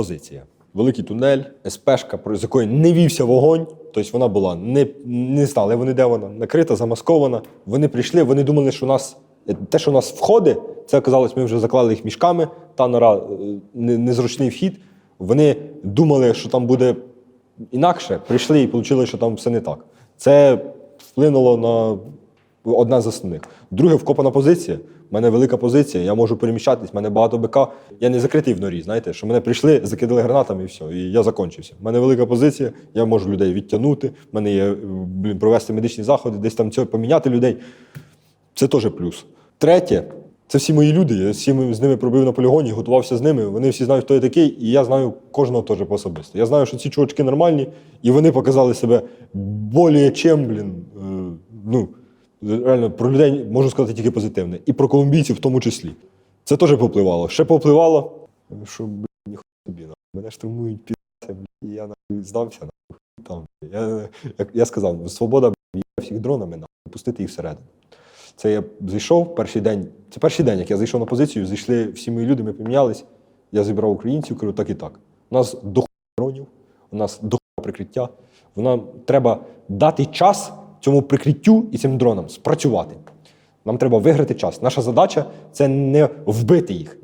позиція. Великий тунель, СПшка, з якої не вівся вогонь. Тобто вона була не, не знали вони, де вона, накрита, замаскована. Вони прийшли, вони думали, що у нас те, що у нас входить, це оказалось, ми вже заклали їх мішками. Та нора е, незручний вхід. Вони думали, що там буде інакше. Прийшли і отримали, що там все не так. Це вплинуло на одна з основних. Друге, вкопана позиція. У мене велика позиція, я можу переміщатись, в мене багато БК. Я не закритий в норі, знаєте, що мене прийшли, закидали гранатами і все, і я закончився. У мене велика позиція, я можу людей відтягнути, в мене є блін, провести медичні заходи, десь там цього поміняти людей. Це теж плюс. Третє, це всі мої люди. Я всі з ними пробив на полігоні, готувався з ними. Вони всі знають, хто я такий, і я знаю кожного теж по особисто. Я знаю, що ці чувачки нормальні, і вони показали себе более чим, блін. е, ну, реально, про людей можу сказати тільки позитивне. І про колумбійців в тому числі. Це теж попливало. Ще попливало, що, блін, ніхуя собі, нахуй. мене штурмують і я нахуй здався, нахуй, там. Я, як я сказав, свобода, блін, всіх дронами, нахуй, пустити їх всередину. Це я зайшов перший день. Це перший день, як я зайшов на позицію, зайшли всі мої люди, ми помінялись. Я зібрав українців, кажу, так і так. У нас до дронів, у нас до прикриття. Вона треба дати час цьому прикриттю і цим дронам спрацювати. Нам треба виграти час. Наша задача це не вбити їх.